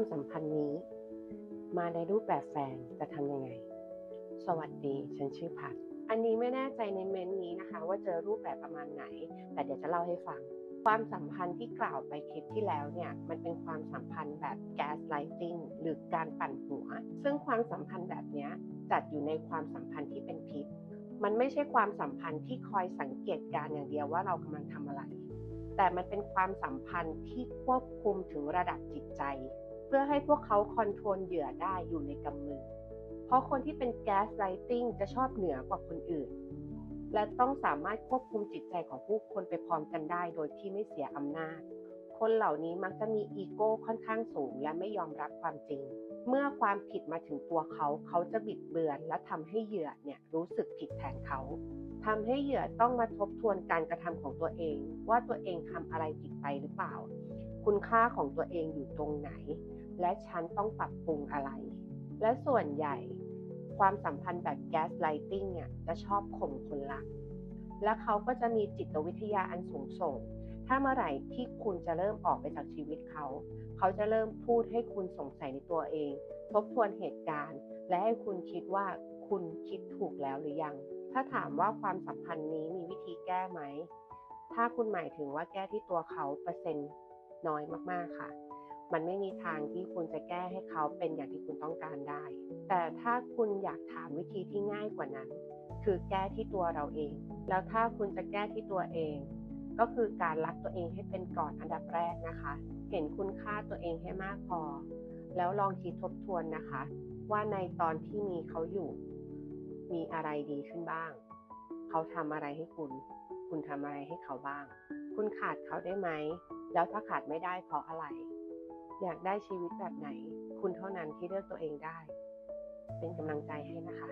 ความสัมพันธ์นี้ มาในรูปแบบแฟนจะทำยังไง สวัสดีฉันชื่อพัดอันนี้ไม่แน่ใจในเมนต์นี้นะคะ ว่าเจอรูปแบบประมาณไหน แต่เดี๋ยวจะเล่าให้ฟัง ความสัมพันธ์ที่กล่าวไปคลิปที่แล้วเนี่ยมันเป็นความสัมพันธ์แบบ gaslighting หรือการปั่นหัว ซึ่งความสัมพันธ์แบบนี้จัดอยู่ในความสัมพันธ์ที่เป็นพิษ มันไม่ใช่ความสัมพันธ์ที่คอยสังเกตการอย่างเดียวว่าเรากำลังทำอะไรแต่มันเป็นความสัมพันธ์ที่ควบคุมถึงระดับจิตใจ พื่อให้พวกเขาคอนโทรลเหยื่อได้อยู่ในกำมือ เพราะคนที่เป็นแก๊สไลติงจะชอบเหนือกว่าคนอื่น และต้องสามารถควบคุมจิตใจของผู้คนไปพร้อมกันได้ โดยที่ไม่เสียอำนาจ คนเหล่านี้มักจะมีอีโก้ค่อนข้างสูง และไม่ยอมรับความจริง เมื่อความผิดมาถึงตัวเขา เขาจะบิดเบือน และทำให้เหยื่อเนี่ยรู้สึกผิดแทนเขาทำให้เหยื่อต้องมาทบทวนการกระทำของตัวเอง ว่าตัวเองทำอะไรผิดไปหรือเปล่า คุณค่าของตัวเองอยู่ตรงไหน และฉันต้องปรับปรุงอะไร และส่วนใหญ่ความสัมพันธ์แบบแก๊สไลติงเนี่ยจะชอบข่มคนรัก และเขาก็จะมีจิตวิทยาอันสูงส่ง ถ้าเมื่อไหร่ที่คุณจะเริ่มออกไปจากชีวิตเขา เขาจะเริ่มพูดให้คุณสงสัยในตัวเอง ทบทวนเหตุการณ์ และให้คุณคิดว่าคุณคิดถูกแล้วหรือยัง ถ้าถามว่าความสัมพันธ์นี้มีวิธีแก้ไหม ถ้าคุณหมายถึงว่าแก้ที่ตัวเขาเปอร์เซ็นต์น้อยมากๆค่ะ มันไม่มีทางที่คุณจะแก้ให้เขาเป็นอย่างที่คุณต้องการได้ แต่ถ้าคุณอยากถามวิธีที่ง่ายกว่านั้น คือแก้ที่ตัวเราเอง แล้วถ้าคุณจะแก้ที่ตัวเอง ก็คือการรักตัวเองให้เป็นก่อนอันดับแรกนะคะ เห็นคุณค่าตัวเองให้มากพอ แล้วลองคิดทบทวนนะคะ ว่าในตอนที่มีเขาอยู่ มีอะไรดีขึ้นบ้าง เขาทำอะไรให้คุณ คุณทำอะไรให้เขาบ้าง คุณขาดเขาได้ไหม แล้วถ้าขาดไม่ได้เพราะอะไร อยากได้ชีวิตแบบไหน คุณเท่านั้นที่เลือกตัวเองได้ เป็นกำลังใจให้นะคะ